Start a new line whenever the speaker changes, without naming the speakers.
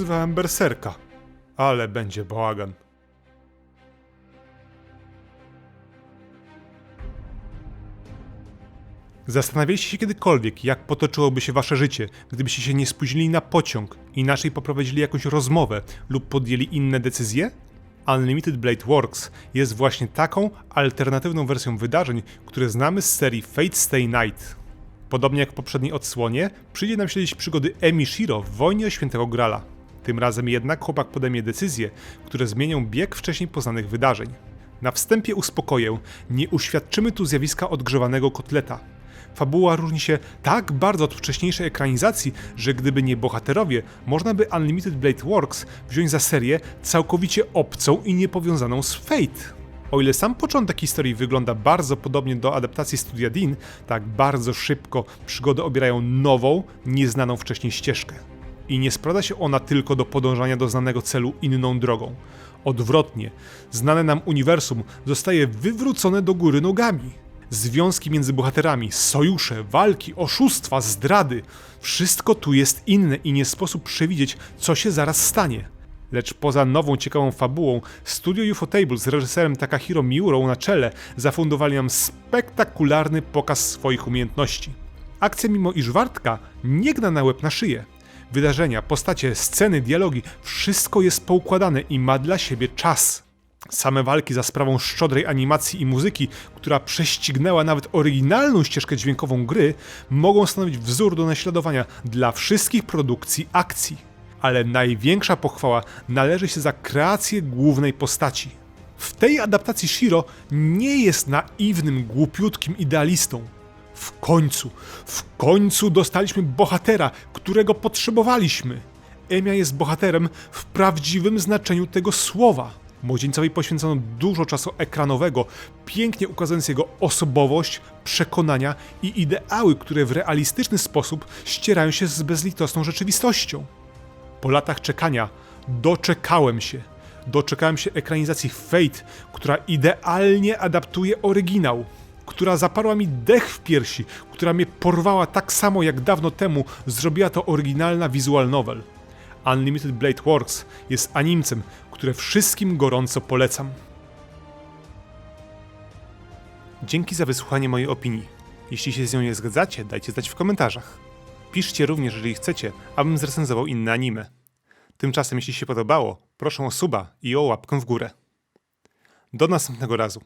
oczekiwałem berserka. Ale będzie bałagan. Zastanawialiście się kiedykolwiek, jak potoczyłoby się wasze życie, gdybyście się nie spóźnili na pociąg, inaczej poprowadzili jakąś rozmowę lub podjęli inne decyzje? Unlimited Blade Works jest właśnie taką alternatywną wersją wydarzeń, które znamy z serii Fate Stay Night. Podobnie jak w poprzedniej odsłonie, przyjdzie nam śledzić przygody Emi Shiro w wojnie o Świętego Grala. Tym razem jednak chłopak podejmie decyzje, które zmienią bieg wcześniej poznanych wydarzeń. Na wstępie uspokoję, nie uświadczymy tu zjawiska odgrzewanego kotleta. Fabuła różni się tak bardzo od wcześniejszej ekranizacji, że gdyby nie bohaterowie, można by Unlimited Blade Works wziąć za serię całkowicie obcą i niepowiązaną z Fate. O ile sam początek historii wygląda bardzo podobnie do adaptacji studia Dean, tak bardzo szybko przygody obierają nową, nieznaną wcześniej ścieżkę. I nie sprowadza się ona tylko do podążania do znanego celu inną drogą. Odwrotnie, znane nam uniwersum zostaje wywrócone do góry nogami. Związki między bohaterami, sojusze, walki, oszustwa, zdrady wszystko tu jest inne i nie sposób przewidzieć, co się zaraz stanie. Lecz poza nową ciekawą fabułą, studio UFO Table z reżyserem Takahiro Miurą na czele zafundowali nam spektakularny pokaz swoich umiejętności. Akcja mimo iż wartka nie gna na łeb na szyję. Wydarzenia, postacie, sceny, dialogi, wszystko jest poukładane i ma dla siebie czas. Same walki za sprawą szczodrej animacji i muzyki, która prześcignęła nawet oryginalną ścieżkę dźwiękową gry, mogą stanowić wzór do naśladowania dla wszystkich produkcji akcji. Ale największa pochwała należy się za kreację głównej postaci. W tej adaptacji Shiro nie jest naiwnym, głupiutkim idealistą. W końcu, w końcu dostaliśmy bohatera, którego potrzebowaliśmy. Emia jest bohaterem w prawdziwym znaczeniu tego słowa. Młodzieńcowi poświęcono dużo czasu ekranowego, pięknie ukazując jego osobowość, przekonania i ideały, które w realistyczny sposób ścierają się z bezlitosną rzeczywistością. Po latach czekania doczekałem się. Doczekałem się ekranizacji Fate, która idealnie adaptuje oryginał, która zaparła mi dech w piersi, która mnie porwała tak samo jak dawno temu zrobiła to oryginalna visual novel. Unlimited Blade Works jest animcem, które wszystkim gorąco polecam. Dzięki za wysłuchanie mojej opinii. Jeśli się z nią nie zgadzacie, dajcie znać w komentarzach. Piszcie również, jeżeli chcecie, abym zrecenzował inne anime. Tymczasem, jeśli się podobało, proszę o suba i o łapkę w górę. Do następnego razu.